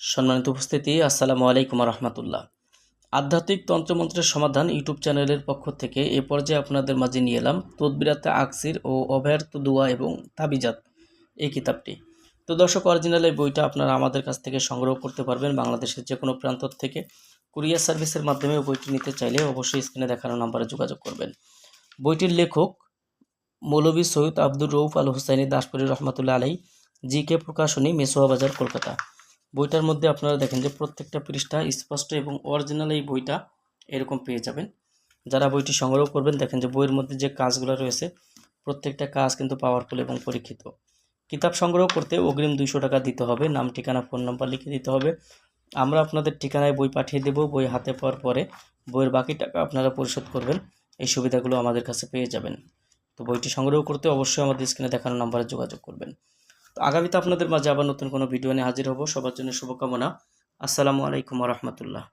সম্মানিত উপস্থিতি, আসসালামু আলাইকুম রহমতুল্লাহ আধ্যাত্মিক তন্ত্রমন্ত্রের সমাধান ইউটিউব চ্যানেলের পক্ষ থেকে এ পর্যায়ে আপনাদের মাঝে নিয়ে এলাম তদবিরাতে আকসির ও অভয়ার্ত দোয়া এবং তাবিজাত, এই কিতাবটি। তো দর্শক, অরিজিনাল এই বইটা আপনারা আমাদের কাছ থেকে সংগ্রহ করতে পারবেন বাংলাদেশের যে কোনো প্রান্ত থেকে। কুরিয়ার সার্ভিসের মাধ্যমে বইটি নিতে চাইলে অবশ্যই স্ক্রিনে দেখানো নাম্বারে যোগাযোগ করবেন। বইটির লেখক মৌলভী সৈয়দ আব্দুর রৌফ আল হুসাইনি দাসপুরি রহমতুল্লাহ আলাই জি কে প্রকাশনী, মেসোয়া বাজার, কলকাতা। বইটার মধ্যে আপনারা দেখেন যে প্রত্যেকটা পৃষ্ঠা স্পষ্ট এবং অরিজিনাল এই বইটা এরকম পেয়ে যাবেন। যারা বইটি সংগ্রহ করবেন, দেখেন যে বইয়ের মধ্যে যে কাজগুলো রয়েছে, প্রত্যেকটা কাজ কিন্তু পাওয়ারফুল এবং পরীক্ষিত। কিতাব সংগ্রহ করতে অগ্রিম দুইশো টাকা দিতে হবে, নাম, ঠিকানা ফোন নাম্বার লিখে দিতে হবে। আমরা আপনাদের ঠিকানায় বই পাঠিয়ে দেব, বই হাতে পাওয়ার পরে বইয়ের বাকি টাকা আপনারা পরিশোধ করবেন, এই সুবিধাগুলো আমাদের কাছে পেয়ে যাবেন। তো বইটি সংগ্রহ করতে অবশ্যই আমাদের স্ক্রিনে দেখানো নাম্বারে যোগাযোগ করবেন। তো আগামীতে আপনাদের মাঝে আবার নতুন কোনো ভিডিও নিয়ে হাজির হব। সবার জন্য শুভকামনা। আসসালামু আলাইকুম রহমতুল্লাহ।